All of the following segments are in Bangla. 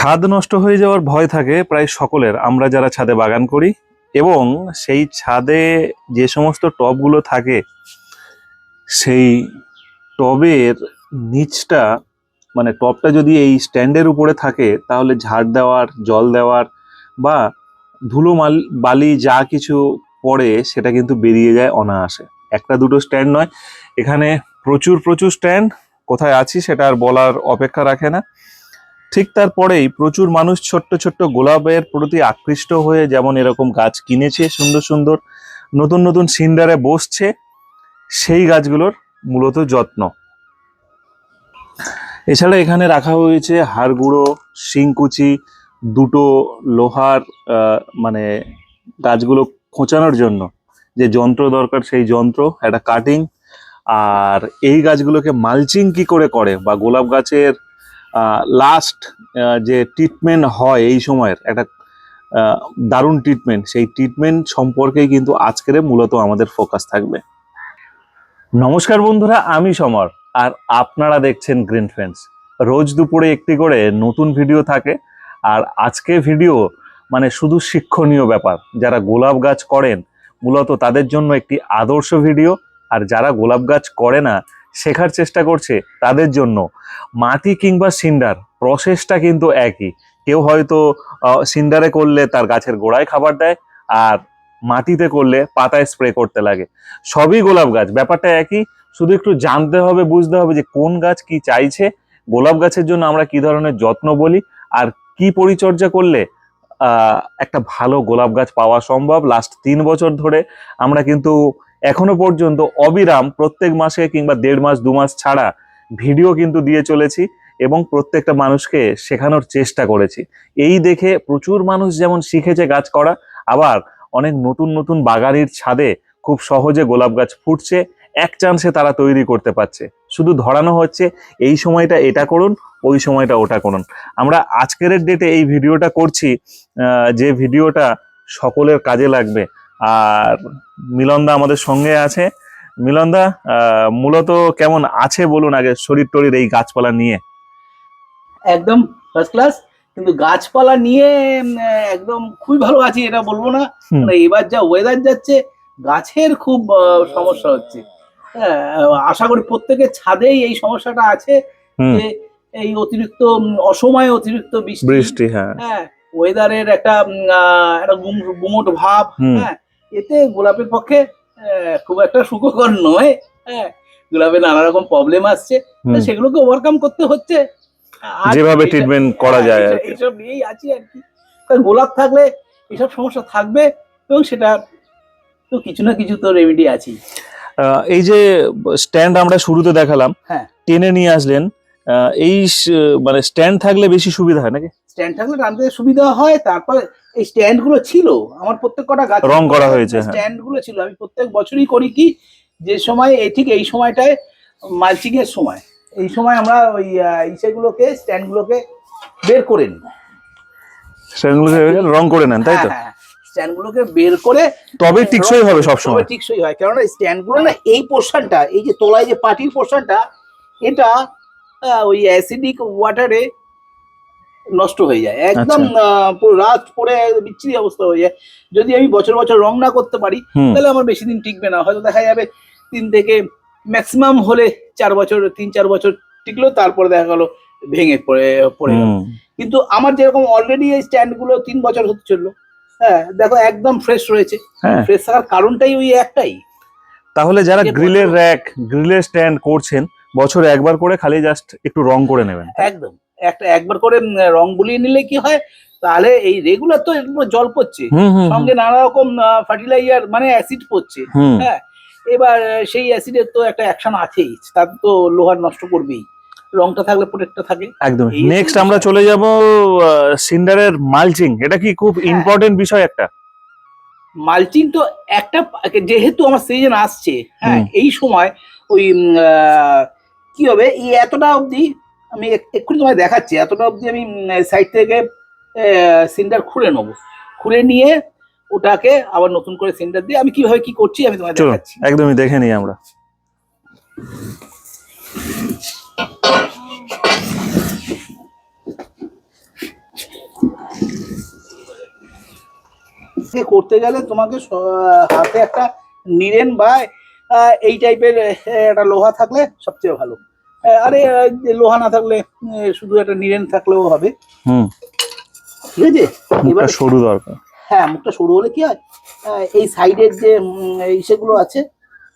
ছাদ নষ্ট হয়ে যাওয়ার ভয় থাকে প্রায় সকলের। আমরা যারা ছাদে বাগান করি এবং সেই ছাদে যে সমস্ত টবগুলো থাকে, সেই টবের নিচটা মানে টবটা যদি এই স্ট্যান্ডের উপরে থাকে, তাহলে ঝাড় দেওয়ার, জল দেওয়ার বা ধুলো মাল, বালি যা কিছু পড়ে সেটা কিন্তু বেরিয়ে যায় অনায়াসে। একটা দুটো স্ট্যান্ড নয়, এখানে প্রচুর প্রচুর স্ট্যান্ড। কোথায় আছি সেটা আর বলার অপেক্ষা রাখে না। ঠিক তারপরেই প্রচুর মানুষ ছোট্ট ছোট্ট গোলাপের প্রতি আকৃষ্ট হয়ে যেমন এরকম গাছ কিনেছে সুন্দর সুন্দর, নতুন নতুন সিন্ডারে বসছে, সেই গাছগুলোর মূলত যত্ন। এছাড়া এখানে রাখা হয়েছে হাড়গুঁড়ো শিংকুচি, দুটো লোহার মানে গাছগুলো খোঁচানোর জন্য। যে যন্ত্র দরকার সেই যন্ত্র, একটা কাটিং আর এই গাছগুলোকে মালচিং কি করে করে বা গোলাপ গাছের লাস্ট যে ট্রিটমেন্ট হয় এই সময়ের, একটা দারুণ ট্রিটমেন্ট সেই ট্রিটমেন্ট সম্পর্কেই কিন্তু আজকের মূলত আমাদের ফোকাস থাকবে। নমস্কার বন্ধুরা, আমি সমর, আর আপনারা দেখছেন গ্রিন ফ্রেন্ডস রোজ দুপুরে একটি করে নতুন ভিডিও থাকে, আর আজকে ভিডিও মানে শুধু শিক্ষণীয় ব্যাপার। যারা গোলাপ গাছ করেন, মূলত তাদের জন্য একটি আদর্শ ভিডিও আর যারা গোলাপ গাছ করে না শেখার চেষ্টা করছে তাদের জন্য। মাটি কিংবা সিন্ডার, প্রসেসটা কিন্তু একই। কেউ হয়তো সিন্ডারে করলে তার গাছের গোড়ায় খাবার দেয়, আর মাটিতে করলে পাতায় স্প্রে করতে লাগে। সবই গোলাপ গাছ, ব্যাপারটা একই। শুধু একটু জানতে হবে, বুঝতে হবে যে কোন গাছ কি চাইছে। গোলাপ গাছের জন্য আমরা কি ধরনের যত্ন বলি, আর কি পরিচর্যা করলে একটা ভালো গোলাপ গাছ পাওয়া সম্ভব। লাস্ট তিন বছর ধরে আমরা কিন্তু এখনও পর্যন্ত অবিরাম প্রত্যেক মাসে কিংবা দেড় মাস, দু মাস ছাড়া ভিডিও কিন্তু দিয়ে চলেছি এবং প্রত্যেকটা মানুষকে শেখানোর চেষ্টা করেছি। এই দেখে প্রচুর মানুষ যেমন শিখেছে গাছ করা, আবার অনেক নতুন নতুন বাগানের ছাদে খুব সহজে গোলাপ গাছ ফুটছে, এক চান্সে তারা তৈরি করতে পারছে। শুধু ধরানো হচ্ছে, এই সময়টা এটা করুন, ওই সময়টা ওটা করুন। আমরা আজকের ডেটে এই ভিডিওটা করছি যে ভিডিওটা সকলের কাজে লাগবে। আর মিলনদা আমাদের সঙ্গে আছে। মিলনদা মূলত কেমন আছে বলুন আগে শরীর টরির এই গাছপালা নিয়ে। একদম ফার্স্ট ক্লাস কিন্তু গাছপালা নিয়ে একদম খুবই ভালো আছি এটা বলব না। মানে এবার যা ওয়েদার যাচ্ছে গাছের খুব সমস্যা হচ্ছে। হ্যাঁ আশা করি প্রত্যেকের ছাদেই এই সমস্যাটা আছে যে এই অতিরিক্ত অসময়ে অতিরিক্ত বৃষ্টি হ্যাঁ। হ্যাঁ ওয়েদারের একটা আহ, একটা গুম- গুমোট ভাব হ্যাঁ এতে গোলাপের পক্ষে খুব একটা সুখকর নয়। হ্যাঁ গোলাপের নানা রকম প্রবলেম আসছে। সেগুলোকে ওভারকাম করতে হচ্ছে। যেভাবে ট্রিটমেন্ট করা হ্যাঁ, যায় আর এইসব- নিয়েই আছি আর কি। কারণ গোলাপ থাকলে এসব সমস্যা থাকবে এবং সেটা তো কিছু না কিছু তো রেমেডি আছে আহ, এই যে স্ট্যান্ড আমরা শুরুতে দেখালাম হ্যাঁ। টেনে নিয়ে আসলেন আহ, এই মানে স্ট্যান্ড থাকলে বেশি সুবিধা হয় নাকি? স্ট্যান্ড থাকলে টানতে সুবিধা হয় তারপর এই স্ট্যান্ডগুলো ছিল আমার প্রত্যেক কটা গাছ রং করা হয়েছে, হ্যাঁ। স্ট্যান্ডগুলো ছিল। আমি প্রত্যেক বছরই করি কি যে সময় এই ঠিক এই সময়টায় মালচিং এর সময়। এই সময় আমরা ওই ইসেগুলোকে স্ট্যান্ড গুলোকে বের করে নিই। স্ট্যান্ডগুলোকে রং করে নেন তাই তো? হ্যাঁ স্ট্যান্ড গুলোকে বের করে তবে টিকসই হবে সব সময় টিকসই হয় কেননা স্ট্যান্ডগুলো না এই পোর্শনটা এই যে তলায় যে পাটির পোর্শনটা এটা ওই অ্যাসিডিক ওয়াটারে নষ্ট হয়ে যায়। একদম পুরো রাত পরে বিচ্ছিরি অবস্থা হয়ে যায়। যদি আমি বছর বছর রং না করতে পারি তাহলে আমার বেশি দিন টিকবে না। হয়তো দেখা যাবে তিন থেকে ম্যাক্সিমাম হলে চার বছর তিন চার বছর টিকলো তারপরে দেখা গেলো ভেঙে পড়ে পড়ে গেল। কিন্তু আমার যেরকম অলরেডি এই স্ট্যান্ডগুলো তিন বছর হতে চলল হ্যাঁ দেখো একদম ফ্রেশ রয়েছে। হ্যাঁ। ফ্রেশ থাকার কারণটাই ওই একটাই। তাহলে যারা গ্রিলের র্যাক গ্রিলের স্ট্যান্ড করছেন বছরে একবার করে খালি জাস্ট একটু রং করে নেবেন। একদম। একটা একবার করে রং বুলিয়ে নিলে কি হয়? তাহলে এই রেগুলার তো জল পড়ছে। সঙ্গে নানা রকম ফার্টিলাইজার মানে অ্যাসিড পড়ছে। হ্যাঁ? এবার সেই অ্যাসিডের তো একটা অ্যাকশন আছেই। তার তো লোহার নষ্ট করবেই। রংটা থাকলে প্রোটেক্টটা থাকে। একদম। নেক্সট আমরা চলে যাব সিন্ডারের মালচিং এটা কি খুব হ্যাঁ। ইম্পর্টেন্ট বিষয় একটা? মালচিং তো একটা যেহেতু আমার সিজন আসছে হ্যাঁ এই সময় ওই কি হবে? এই এতটা অবধি আমি এক্ষুনি তোমায় দেখাচ্ছি। এতটা অবধি আমি সাইড থেকে সিলিন্ডার খুলে নেব। খুলে নিয়ে ওটাকে আবার নতুন করে সিলিন্ডার দিয়ে আমি কীভাবে কি করছি আমি তোমায় দেখাচ্ছি। একদমই দেখে নিই আমরা। করতে গেলে তোমাকে হাতে একটা নিরেন বা এই টাইপের একটা লোহা থাকলে সবচেয়ে ভালো। আরে লোহা না থাকলে শুধু একটা নিরেন থাকলেও হবে। হুম। ঠিক আছে এবার সরু দরকার। হ্যাঁ মুখটা সরু হলে কি হয়? এই সাইডের যে সেগুলো আছে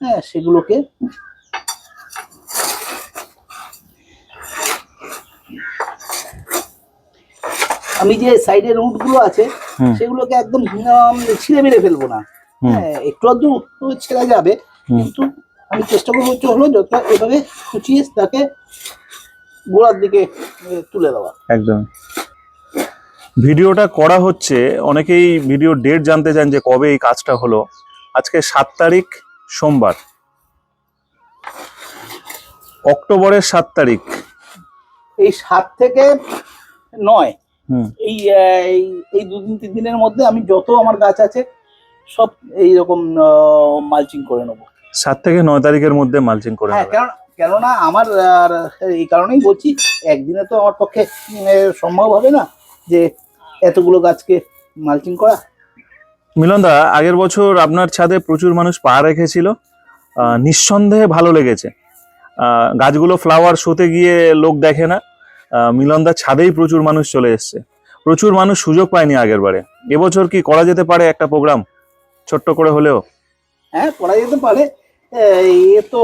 হ্যাঁ সেগুলোকে আমি যে সাইডের রুটগুলো আছে সেগুলোকে একদম ছিঁড়ে মেরে ফেলব না। হ্যাঁ একটু আধটু ছেড়া যাবে কিন্তু আমি চেষ্টা করব হচ্ছে হলো যত এভাবে কুচিয়ে তাকে গোড়ার দিকে তুলে দেওয়া। একদম। ভিডিওটা করা হচ্ছে অনেকেই ভিডিও ডেট জানতে চান যে কবে এই কাজটা হলো। আজকে সাত তারিখ সোমবার। অক্টোবরের সাত তারিখ। এই সাত থেকে নয় এই এই এই দুদিন তিন দিনের মধ্যে আমি যত আমার গাছ আছে সব এইরকম মালচিং করে নেব। সাত থেকে নয় তারিখের মধ্যে মালচিং করে হ্যাঁ কারণ কেননা আমার আর এই কারণেই বলছি একদিনে তো আমার পক্ষে সম্ভব হবে না যে এতগুলো গাছকে মালচিং করা। মিলনদা আগের বছর আপনার ছাদে প্রচুর মানুষ পা রেখেছিল। নিঃসন্দেহে ভালো লেগেছে। গাছগুলো ফ্লাওয়ার শোতে গিয়ে লোক দেখে না। মিলনদার ছাদেই প্রচুর মানুষ চলে এসছে। প্রচুর মানুষ সুযোগ পায়নি আগের বারে। এবছর কি করা যেতে পারে একটা প্রোগ্রাম ছোট্ট করে হলেও। হ্যাঁ করা যেতে পারে। এ, তো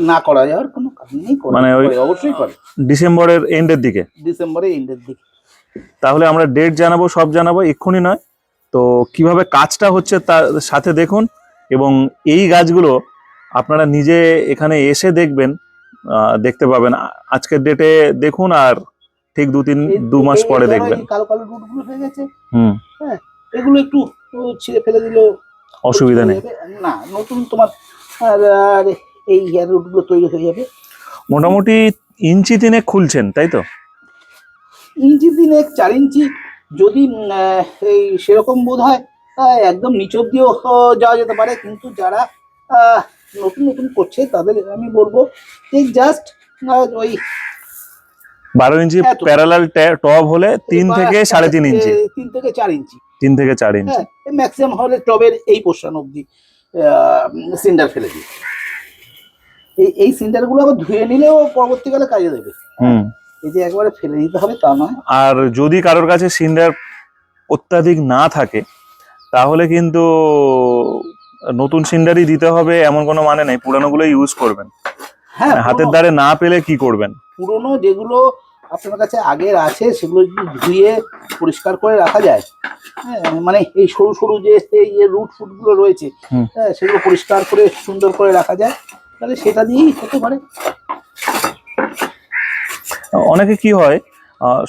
না করা যাওয়ার কোনো কারণ নেই মানে ওই- অবশ্যই করে। ডিসেম্বরের এন্ডের দিকে? ডিসেম্বরে এন্ডের দিকে। তাহলে আমরা ডেট জানাব সব জানাব এক্ষুনি নয়। তো কীভাবে কাজটা হচ্ছে তার সাথে দেখুন এবং এই গাছগুলো আপনারা নিজে এখানে এসে দেখবেন দেখতে পাবেন। আজকের ডেটে দেখুন আর ঠিক দু তিন দু মাস পরে দেখবেন। কালো কালো রুটগুলো হয়ে গেছে। হুম। এগুলো একটু ছিঁড়ে ফেলে দিলেও অসুবিধা নেই। না নতুন তোমার আর আর এই হেয়ার রুটগুলো তৈরি হয়ে যাবে। মোটামুটি ইঞ্চি তিনে খুলছেন তাই তো? ইঞ্চি তিনেক চার ইঞ্চি। যদি এই সেরকম বোধ হয় একদম নিচ অব্দিও যাওয়া যেতে পারে। কিন্তু যারা নতুন নতুন করছে তাদের আমি বলব যে জাস্ট ওই বারো ইঞ্চি। প্যারালাল টব হলে তিন থেকে সাড়ে তিন ইঞ্চি। তিন থেকে চার ইঞ্চি। তিন থেকে চার ইঞ্চি। ম্যাক্সিমাম হলে টবের এই পোর্শন অব্দি সিন্ডার ফেলে দিই। এই এই সিন্ডারগুলো আবার ধুয়ে নিলেও পরবর্তীকালে কাজে দেবে। হুম। এই যে একবারে ফেলে দিতে হবে তা নয়। আর যদি কারোর কাছে সিন্ডার অত্যাধিক না থাকে তাহলে কিন্তু নতুন সিন্ডারই দিতে হবে এমন কোনো মানে নেই। পুরানোগুলো ইউজ করবেন। হ্যাঁ মানে হাতের দ্বারে না পেলে কি করবেন? পুরনো যেগুলো আপনার কাছে আগের আছে সেগুলো যদি ধুয়ে পরিষ্কার করে রাখা যায় হ্যাঁ মানে এই সরু সরু যে এই যে রুট ফুটগুলো রয়েছে হ্যাঁ সেগুলো পরিষ্কার করে সুন্দর করে রাখা যায় তাহলে সেটা দিয়েই হতে পারে। অনেকে কি হয়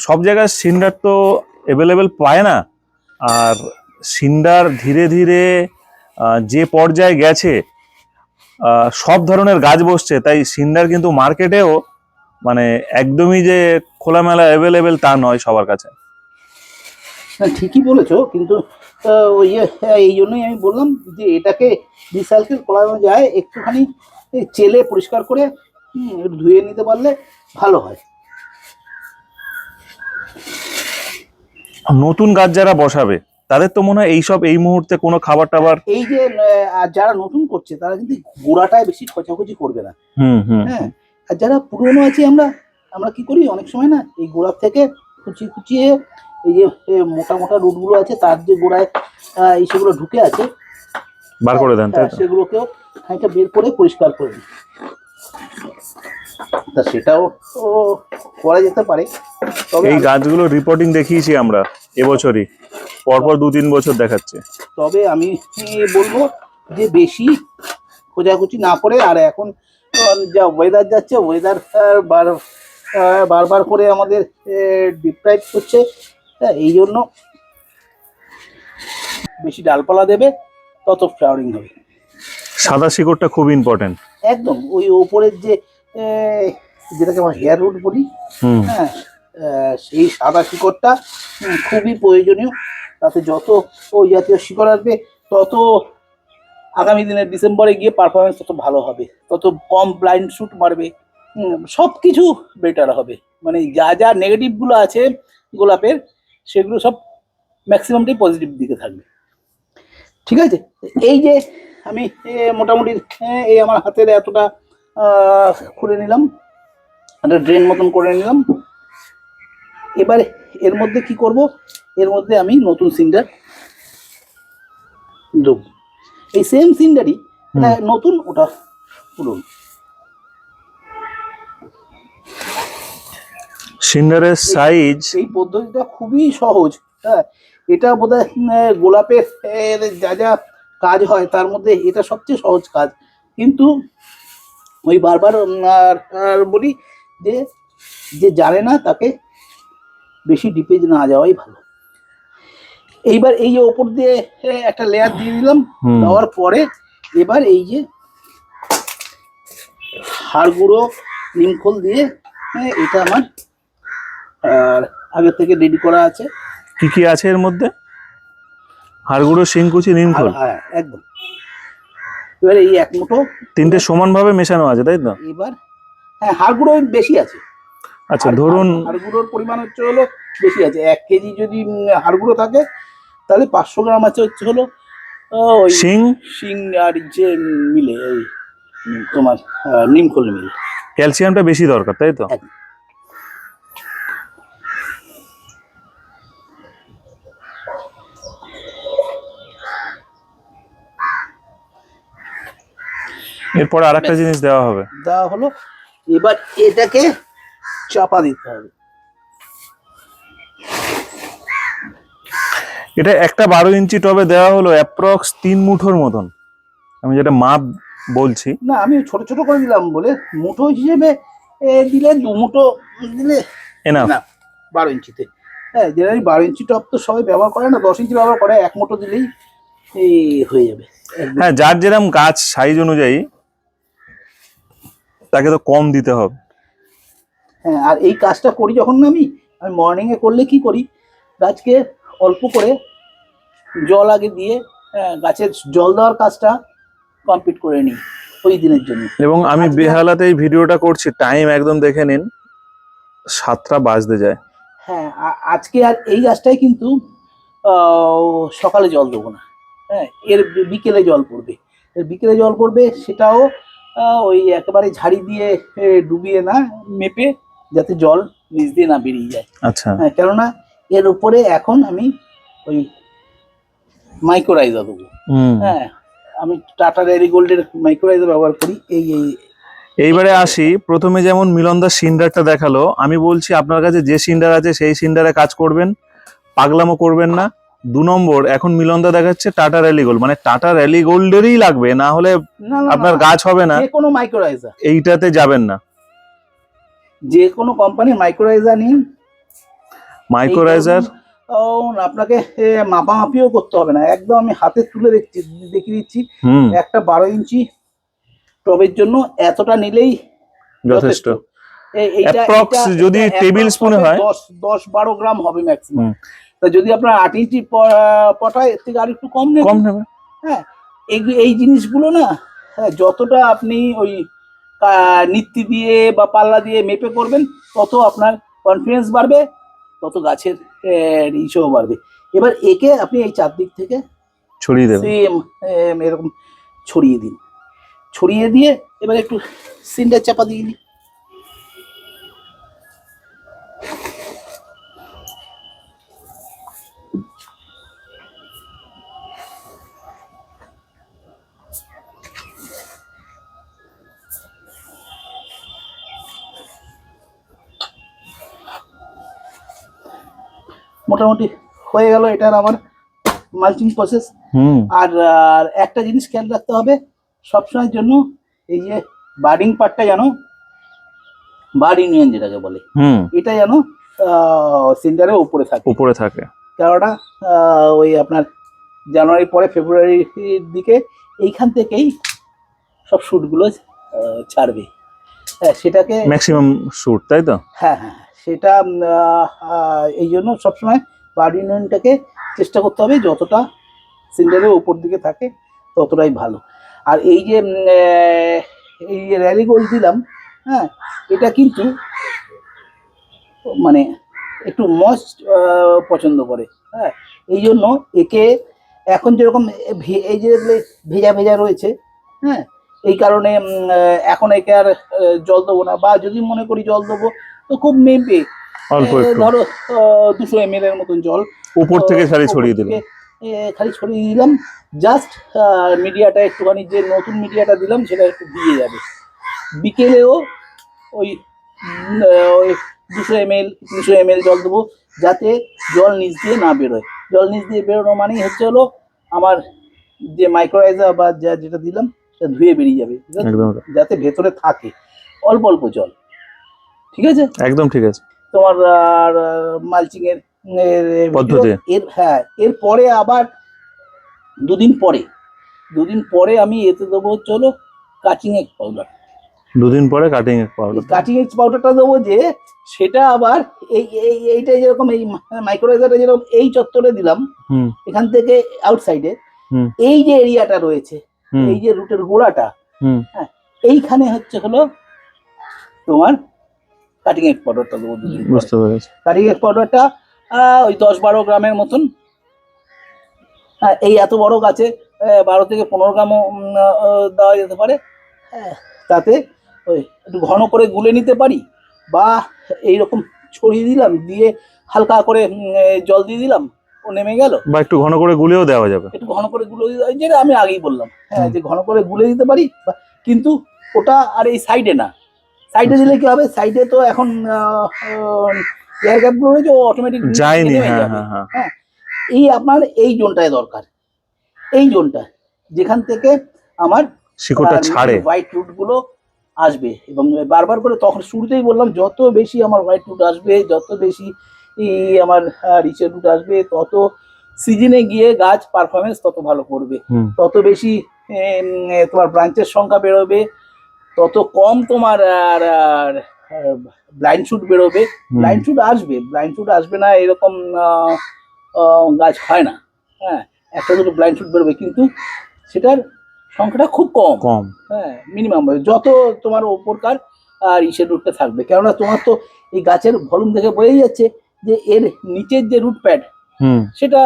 সব জায়গায় সিন্ডার তো অ্যাভেলেবেল পায় না আর সিন্ডার ধীরে ধীরে যে পর্যায়ে গেছে সব ধরনের গাছ বসছে তাই সিন্ডার কিন্তু মার্কেটেও মানে একদমই যে খোলামেলা অ্যাভেলেবেল তা নয় সবার কাছে। হ্যাঁ, ঠিকই বলেছ কিন্তু ওই হ্যাঁ, এই জন্যই আমি বললাম যে এটাকে রিসাইকেল করানো যায় একটুখানি চেলে পরিষ্কার করে ধুয়ে নিতে পারলে ভালো হয়। নতুন গাছ যারা বসাবে তাদের তো মনে হয় এইসব এই মুহূর্তে কোনো খাবার টাবার এই যে যারা নতুন করছে তারা কিন্তু গোড়াটায় বেশি খোঁচাখুচি করবে না। হুম হুম। হ্যাঁ আর যারা পুরনো আছি আমরা আমরা কি করি? অনেক সময় না এই গোড়ার থেকে কুচিয়ে কুচিয়ে এই যে মোটা মোটা রুটগুলো আছে তার যে গোড়ায় এই সেগুলো ঢুকে আছে বার করে দেন হ্যাঁ, সেগুলোকেও খানিকটা বের করে পরিষ্কার করে দিই। তা সেটাও করা যেতে পারে তবে এই গাছগুলো রিপোর্টিং দেখিয়েছি আমরা এবছরই পরপর দু তিন বছর দেখাচ্ছে। তবে আমি বলব যে বেশি খোঁজাখুচি না করে আর এখন আহ, যা ওয়েদার যাচ্ছে ওয়েদার বার বারবার করে আমাদের ডিপ্রাইভ করছে। হ্যাঁ এই জন্য বেশি ডালপালা দেবে তত ফ্লাওয়ারিং হবে। সাদা শিকড়টা খুব ইম্পর্টেন্ট একদম ওই ওপরের যে যেটাকে আমরা হেয়ার রুট বলি হ্যাঁ সেই সাদা শিকড়টা খুবই প্রয়োজনীয়। তাতে যত ওই জাতীয় শিকড় আসবে তত আগামী দিনে ডিসেম্বরে গিয়ে পারফরমেন্স তত ভালো হবে, তত কম ব্লাইন্ড শুট মারবে সব কিছু বেটার হবে। মানে যা যা নেগেটিভগুলো আছে গোলাপের, সেগুলো সব ম্যাক্সিমামটাই পজিটিভ দিকে থাকবে। ঠিক আছে? এই যে আমি মোটামুটি এই আমার হাতের এতটা করে নিলাম, একটা ড্রেন মতন করে নিলাম। এবারে এর মধ্যে কি করব? এর মধ্যে আমি নতুন সিন্ডার দেব। এই সেম এটা নতুন ওটা পুরনো। সিন্ডারের সাইজ এই পদ্ধতিটা খুবই সহজ। হ্যাঁ এটা বোধহয় গোলাপের যা যা কাজ হয় তার মধ্যে এটা সবচেয়ে সহজ কাজ। কিন্তু ওই বারবার আর বলি যে যে জানে না তাকে বেশি ডিপেজ না যাওয়াই ভালো। এইবার এই যে ওপর দিয়ে একটা লেয়ার দিয়ে দিলাম দেওয়ার পরে এবার এই যে হাড় গুঁড়ো নিমখোল দিয়ে হ্যাঁ, এটা আমার আর আগে থেকে রেডি করা আছে। কি কি আছে এর মধ্যে? হাড়গুঁড়ো শিংকুচি নিমখোল আর- হ্যাঁ একদম। এবার এই এক মুঠো। তিনটে সমানভাবে মেশানো আছে তাই তো? এবার হ্যাঁ হাড় গুঁড়ো বেশি আছে। আচ্ছা ধরুন হাড় গুঁড়োর পরিমাণ হচ্ছে হলো বেশি আছে। এক কেজি যদি উম, হাড় গুঁড়ো থাকে তাহলে পাঁচশো গ্রাম আছে হচ্ছে হলো ওই শিং? শিং আর যে মিলে ওই তোমার নিমখোল মিলে। ক্যালসিয়ামটা বেশি দরকার তাই তো? এরপরে আর একটা জিনিস দেওয়া হবে। দেওয়া হলো এবার এটাকে চাপা দিতে হবে। এটা একটা বারো ইঞ্চি টবে দেওয়া হলো অ্যাপ্রক্স তিন মুঠোর মতন। আমি যেটা মাপ বলছি। না আমি ছোট ছোট করে দিলাম বলে। মুঠো হিসেবে দিলে দু মুঠো দিলে এনাফ না বারো ইঞ্চিতে। হ্যাঁ জেনারেলি বারো ইঞ্চি টপ তো সবাই ব্যবহার করে না দশ ইঞ্চি ব্যবহার করে এক মুঠো দিলেই এই হয়ে যাবে। হ্যাঁ যার যেরকম গাছ সাইজ অনুযায়ী তাকে তো কম দিতে হবে। হ্যাঁ আর এই কাজটা করি যখন না আমি আমি মর্নিংয়ে করলে কি করি? গাছকে অল্প করে জল আগে দিয়ে হ্যাঁ, গাছের জল দেওয়ার কাজটা কমপ্লিট করে নিই ওই দিনের জন্য। এবং আমি বেহালাতে এই ভিডিওটা করছি টাইম একদম দেখে নিন সাতটা বাজতে যায়। হ্যাঁ আজকে আর এই গাছটাই কিন্তু সকালে জল দেবো না। হ্যাঁ এর বিকেলে জল পড়বে। এর বিকেলে জল পড়বে সেটাও ওই একেবারে ঝাড়ি দিয়ে ডুবিয়ে না মেপে যাতে জল নিচ দিয়ে না বেরিয়ে যায়। আচ্ছা। হ্যাঁ কেননা এর উপরে এখন আমি ওই মাইক্রোরাইজা দেবো। হ্যাঁ আমি টাটা ডেয়ারি গোল্ডের মাইক্রোরাইজা ব্যবহার করি এই এই। এইবারে আসি প্রথমে যেমন মিলনদার সিন্ডারটা দেখাল আমি বলছি আপনার কাছে যে সিন্ডার আছে সেই সিন্ডারে কাজ করবেন পাগলামো করবেন না। দু নম্বর এখন মিলনদা দেখাচ্ছে টাটা র্যালি গোল্ড মানে টাটা র্যালি গোল্ডেরই লাগবে না হলে আপনার গাছ হবে না। কোনো মাইক্রোরাইজার এইটাতে যাবেন না। যে কোনো কোম্পানির মাইক্রোরাইজার নিন মাইক্রোরাইজার? আপনাকে মাপামাপিও করতে হবে না। একদম আমি হাতে তুলে দেখছি দেখিয়ে দিচ্ছি। একটা বারো ইঞ্চি টবের জন্য এতটা নিলেই যথেষ্ট। এইটা- যদি spoon হবে হয়। দশ দশ বারো গ্রাম হবে ম্যাক্সিমাম। তা যদি আপনার আট ইঞ্চি প- পটায় এর থেকে আর একটু কম নেবেন। কম নেবে এই এই জিনিসগুলো না হ্যাঁ, যতটা আপনি ওই নিত্যি দিয়ে বা পাল্লা দিয়ে মেপে করবেন তত আপনার কনফিডেন্স বাড়বে। তত গাছের রিচও বাড়বে। এবার একে আপনি এই চারদিক থেকে ছড়িয়ে দেবেন। সেম এরকম ছড়িয়ে দিন। ছড়িয়ে দিয়ে এবার একটু সিন্ডার চাপা দিয়ে দিন মোটামুটি হয়ে গেল এটার আমার মাল্চিং প্রসেস হুম। আর একটা জিনিস খেয়াল রাখতে হবে সবসময়ের জন্য এই যে বার্ডিং পার্টটা যেন বার্ড ইউনিয়ন যেটাকে বলে হুম। এটা যেন সিন্টারের উপরে থাকে। উপরে থাকে। কেননা ওই আপনার জানুয়ারি পরে ফেব্রুয়ারির দিকে এইখান থেকেই সব শ্যুটগুলো ছাড়বে। হ্যাঁ সেটাকে ম্যাক্সিমাম শুট তাই তো? হ্যাঁ হ্যাঁ। সেটা এই জন্য সবসময় বার্ড ইউনিয়নটাকে চেষ্টা করতে হবে। যতটা সিন্ডারের ওপর দিকে থাকে, ততটাই ভালো। আর এই যে এই যে র্যালি গোল্ড দিলাম হ্যাঁ এটা কিন্তু মানে একটু মস্ট পছন্দ করে হ্যাঁ। এই জন্য একে এখন যেরকম এই যে ভেজা ভেজা রয়েছে হ্যাঁ এই কারণে এখন একে আর জল দেবো না। বা যদি মনে করি জল দেবো খুব মেপে অল্প ধরো দুশো এম এর মতন জল। উপর থেকে খালি ছড়িয়ে এ, খালি ছড়িয়ে দিলাম। জাস্ট মিডিয়াটা একটুখানি যে নতুন মিডিয়াটা দিলাম সেটা একটু ভিজে যাবে। বিকেলেও ওই ওই দুশো এম এল তিনশো এম এল জল দেবো যাতে জল নিচ দিয়ে না বেরোয়। জল নিচ দিয়ে বেরোনো মানেই হচ্ছে হলো আমার যে মাইক্রোরাইজার বা যা যেটা দিলাম সেটা ধুয়ে বেরিয়ে যাবে। যাতে ভেতরে থাকে। অল্প অল্প জল। ঠিক আছে? একদম ঠিক আছে। তোমার আর মালচিং এর পদ্ধতি। এর হ্যাঁ এর পরে আবার দুদিন পরে দুদিন পরে আমি এতে দেবো চলো কাচিং এগ পাউডার দুদিন পরে কাটিং পাউডার কাচিং এগ পাউডারটা দেবো যে সেটা আবার এই এই এইটা যেরকম এই মাইক্রোরাইজারটা যেরকম এই চত্বরে দিলাম হুম। এখান থেকে আউটসাইডে। এই যে এরিয়াটা রয়েছে এই যে রুটের গোড়াটা হুম। এইখানে হচ্ছে হলো তোমার কাটিং এগ পাউডারটা দেবো। বুঝতে পেরেছি। কারিং এগ পাউডারটা ওই দশ বারো গ্রামের মতন। হ্যাঁ এই এত বড় গাছে বারো থেকে পনেরো গ্রামও দেওয়া যেতে পারে। হ্যাঁ, তাতে ওই একটু ঘন করে গুলে নিতে পারি বা এইরকম ছড়িয়ে দিলাম দিয়ে হালকা করে জল দিয়ে দিলাম ও নেমে গেল। বা একটু ঘন করে গুলেও দেওয়া যাবে। একটু ঘন করে গুলে যেটা আমি আগেই বললাম। হ্যাঁ যে ঘন করে গুলে দিতে পারি কিন্তু ওটা আর এই সাইডে না। সাইডে দিলে কি হবে? সাইডে তো এখন এয়ার গ্যাপগুলো রয়েছে ও অটোমেটিক যায়নি হ্যাঁ হ্যাঁ হ্যাঁ। এই আপনার এই জোনটায় দরকার। এই জোনটা যেখান থেকে আমার শিকড়টা ছাড়ে। হোয়াইট রুটগুলো আসবে। এবং বারবার করে তখন শুরুতেই বললাম যত বেশি আমার হোয়াইট রুট আসবে যত বেশি আমার রিচের রুট আসবে তত সিজনে গিয়ে গাছ পারফরমেন্স তত ভালো করবে। তত বেশি তোমার ব্রাঞ্চের সংখ্যা বেরোবে। তত কম তোমার আর ব্লাইন্ড শুট বেরোবে। ব্লাইন্ড শুট আসবে ব্লাইন্ড শুট আসবে না এরকম গাছ হয় না। হ্যাঁ একটা দুটো ব্লাইন্ড শুট বেরোবে কিন্তু সেটার সংখ্যাটা খুব কম। কম। হ্যাঁ মিনিমাম যত তোমার ওপরকার আর ইসের রুটটা থাকবে। কেননা তোমার তো এই গাছের ভলুম দেখে বোঝাই যাচ্ছে যে এর নিচের যে রুট প্যাড হুম। সেটা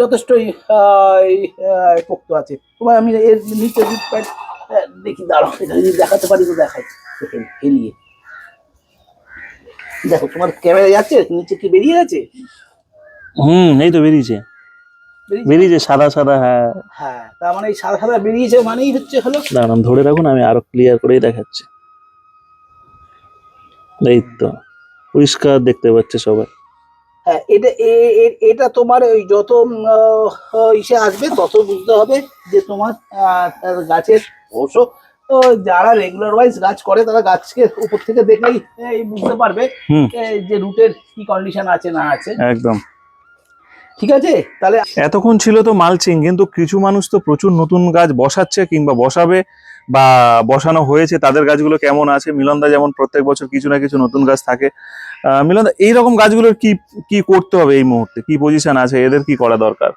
যথেষ্টই পোক্ত আছে। তোমার আমি এর নিচের রুট প্যাড দেখি দাঁড়াও যদি দেখাতে পারি তো দেখাই। দেখে হেলিয়ে। দেখো তোমার ক্যামেরা যাচ্ছে নিচে কি বেরিয়ে গেছে? হুম এই তো বেরিয়েছে। বেরিয়েছে? সাদা সাদা হ্যাঁ। হ্যাঁ তার মানে এই সাদা সাদা বেরিয়েছে মানেই হচ্ছে হলো দাঁড়ান ধরে রাখুন আমি আরও ক্লিয়ার করেই দেখাচ্ছি। এই তো পরিষ্কার দেখতে পাচ্ছে সবাই। হ্যাঁ এটা এটা তোমার ওই যত ইসে আসবে তত বুঝতে হবে যে তোমার গাছের অবশ্য তো যারা রেগুলার ওয়াইজ গাছ করে তারা গাছকে উপর থেকে দেখলেই এই, বুঝতে পারবে যে রুটের কি কন্ডিশন আছে না আছে। একদম। ঠিক আছে? তাহলে এতক্ষণ ছিল তো মালচিং কিন্তু কিছু মানুষ তো প্রচুর নতুন গাছ বসাচ্ছে কিংবা বসাবে বা বসানো হয়েছে। তাদের গাছগুলো কেমন আছে? মিলনদা যেমন প্রত্যেক বছর কিছু না কিছু নতুন গাছ থাকে। মিলনদা এইরকম গাছগুলোর কি কি করতে হবে এই মুহূর্তে? কি পজিশন আছে? এদের কি করা দরকার?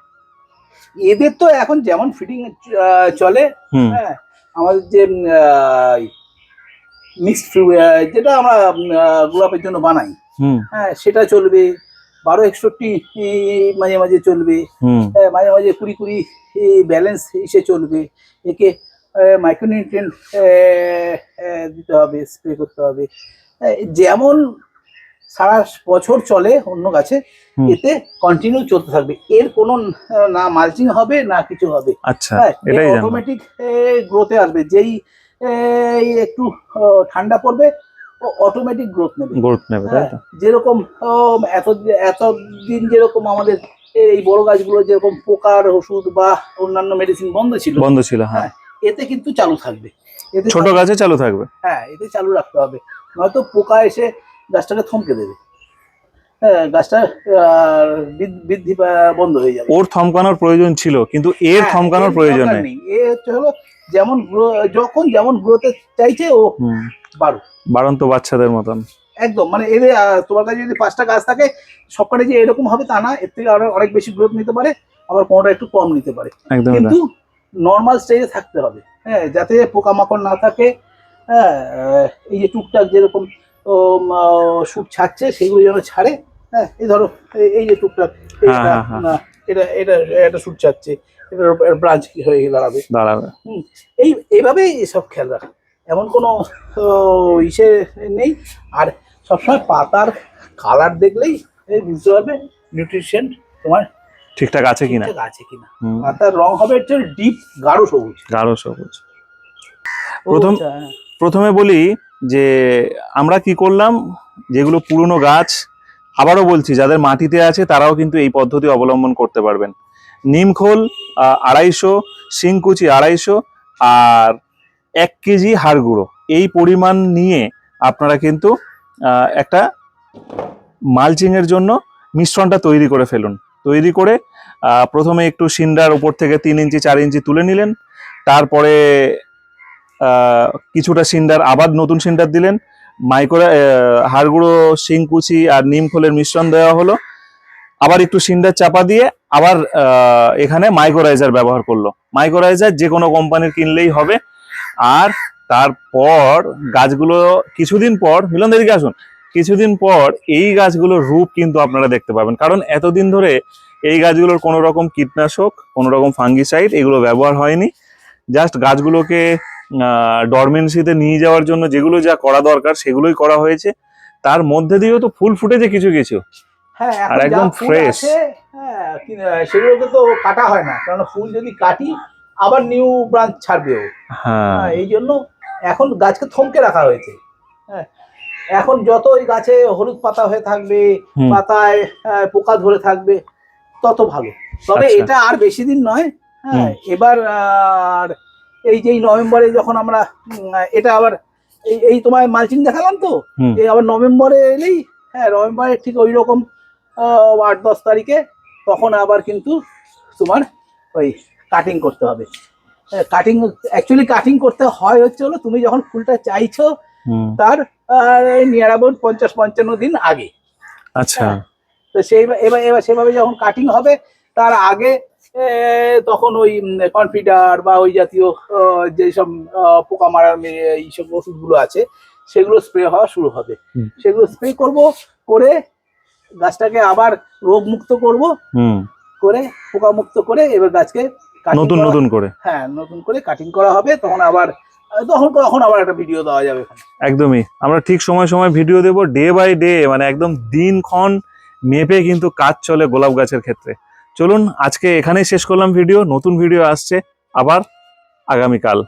এদের তো এখন যেমন ফিটিং চলে হ্যাঁ আমাদের যে মিক্সড যেটা আমরা গোলাপের জন্য বানাই হ্যাঁ সেটা চলবে। বারো একষট্টি মাঝে মাঝে চলবে। হ্যাঁ, মাঝে মাঝে কুড়ি কুড়ি ব্যালেন্স এসে চলবে। একে মাইক্রোনিউট্রিয়েন্ট দিতে হবে স্প্রে করতে হবে। যেমন সারা বছর চলে অন্য গাছে এতে কন্টিনিউ চলতে থাকবে। এর কোনো না মালচিং হবে না কিছু হবে। আচ্ছা হ্যাঁ এটাই অটোমেটিক গ্রোথে আসবে। যেই একটু ঠান্ডা পড়বে ও অটোমেটিক গ্রোথ নেবে। গ্রোথ নেবে হ্যাঁ, যেরকম এত এতদিন যেরকম আমাদের এই বড় গাছগুলো যেরকম পোকার ওষুধ বা অন্যান্য মেডিসিন বন্ধ ছিল বন্ধ ছিল হ্যাঁ। এতে কিন্তু চালু থাকবে। এতে ছোট গাছে চালু থাকবে। হ্যাঁ এতে চালু রাখতে হবে। নয়তো পোকা এসে গাছটাকে থমকে দেবে। হ্যাঁ গাছটা বৃদ্ধি- বন্ধ হয়ে যাবে। ওর থমকানোর প্রয়োজন ছিল কিন্তু এর হ্যাঁ, থমকানোর প্রয়োজন নেই। এ হচ্ছে হলো যেমন যখন যেমন চাইছে ও বাড়ন্ত বাচ্চাদের মতন। একদম মানে এদের তোমার কাছে যদি পাঁচটা গাছ থাকে সবকটা যে এরকম হবে তা না এর থেকে আরও অনেক বেশি গ্রোথ নিতে পারে আবার কোনোটা একটু কম নিতে পারে। কিন্তু নর্মাল স্টেজে থাকতে হবে। হ্যাঁ যাতে পোকামাকড় না থাকে হ্যাঁ এই যে টুকটাক যেরকম শুট ছাড়ছে সেগুলো যেন ছাড়ে হ্যাঁ এই ধরো এই- যে টুকটাক হ্যাঁ, এটা, হ্যাঁ, হ্যাঁ। না, এটা এটা এটা শুট যাচ্ছে এটা ব্রাঞ্চ হয়ে দাঁড়াবে? দাঁড়াবে। হুম এই এইভাবেই এসব খেয়াল রাখা এমন কোনো ইসে নেই আর সবসময় পাতার কালার দেখলেই বুঝতে পারবে নিউট্রিশন তোমার ঠিকঠাক আছে কিনা। আছে কিনা। পাতার রং হবে একটু ডিপ গাঢ় সবুজ। গাঢ় সবুজ। প্রথম- আচ্ছা, প্রথমে বলি যে আমরা কি করলাম? যেগুলো পুরনো গাছ, আবারও বলছি, যাদের মাটিতে আছে, তারাও কিন্তু এই পদ্ধতি অবলম্বন করতে পারবেন। নিমখোল আড়াইশো, শিংকুচি আড়াইশো আর এক কেজি হাড় গুঁড়ো। এই পরিমাণ নিয়ে আপনারা কিন্তু একটা মালচিংয়ের জন্য মিশ্রণটা তৈরি করে ফেলুন। তৈরি করে প্রথমে একটু সিন্ডার উপর থেকে তিন ইঞ্চি, চার ইঞ্চি তুলে নিলেন। তারপরে কিছুটা সিন্ডার, আবার নতুন সিন্ডার দিলেন। মাইক্রো হাড়গুঁড়ো, শিংকুচি আর নিম খোলের মিশ্রণ দেওয়া হলো। আবার একটু সিন্ডার চাপা দিয়ে আবার এখানে মাইকোরাইজার ব্যবহার করল। মাইকোরাইজার যে কোনো কোম্পানির কিনলেই হবে। আর তারপর গাছগুলো, কিছুদিন পর, মিলন দিকে আসুন, কিছুদিন পর এই গাছগুলোর রূপ কিন্তু আপনারা দেখতে পাবেন। কারণ এতদিন ধরে এই গাছগুলোর কোনো রকম কীটনাশক, কোনো রকম ফাঙ্গিসাইড এগুলো ব্যবহার হয়নি। জাস্ট গাছগুলোকে ডরমেন্সিতে নিয়ে যাওয়ার জন্য যেগুলো যা করা দরকার সেগুলোই করা হয়েছে। তার মধ্যে দিয়েও তো ফুল ফুটেছে কিছু কিছু। হ্যাঁ আর একদম। আছে, হ্যাঁ সেগুলোকে তো কাটা হয় না কারণ ফুল যদি কাটি আবার নিউ ব্রাঞ্চ ছাড়বে হ্যাঁ। হ্যাঁ, এই জন্য এখন গাছকে থমকে রাখা হয়েছে। হ্যাঁ এখন যত ওই গাছে হলুদ পাতা হয়ে থাকবে পাতায় পোকা ধরে থাকবে তত ভালো। তবে আচ্ছা। এটা আর বেশি দিন নয় হ্যাঁ এবার আর এই যে নভেম্বরে যখন আমরা এটা আবার এই এই তোমার মালচিং দেখালাম তো? এই আবার নভেম্বরে এলেই হ্যাঁ নভেম্বরে ঠিক ওই রকম আট দশ তারিখে তখন আবার কিন্তু তোমার ওই কাটিং করতে হবে। কাটিং অ্যাকচুয়ালি কাটিং করতে হয় হচ্ছে হলো তুমি যখন ফুলটা চাইছো তার নিয়ার অ্যাবাউট পঞ্চাশ পঞ্চান্ন দিন আগে। আচ্ছা। হ্যাঁ। তো সেই এবার এবার সেভাবে যখন কাটিং হবে তার আগে তখন ওই কনফিডার বা ওই জাতীয় যেসব পোকা মারার এইসব ওষুধগুলো আছে সেগুলো স্প্রে হওয়া শুরু হবে। সেগুলো স্প্রে করব করে গাছটাকে আবার রোগ মুক্ত করব হুম। করে পোকা মুক্ত করে এবার গাছকে নতুন নতুন করে? হ্যাঁ নতুন করে কাটিং করা হবে তখন আবার তখন তখন আবার একটা ভিডিও দেওয়া যাবে একদমই। আমরা ঠিক সময় সময় ভিডিও দেব ডে বাই ডে মানে একদম দিনক্ষণ মেপে কিন্তু কাজ চলে গোলাপ গাছের ক্ষেত্রে। চলুন আজকে এখানেই শেষ করলাম ভিডিও নতুন ভিডিও আসছে আবার আগামীকাল।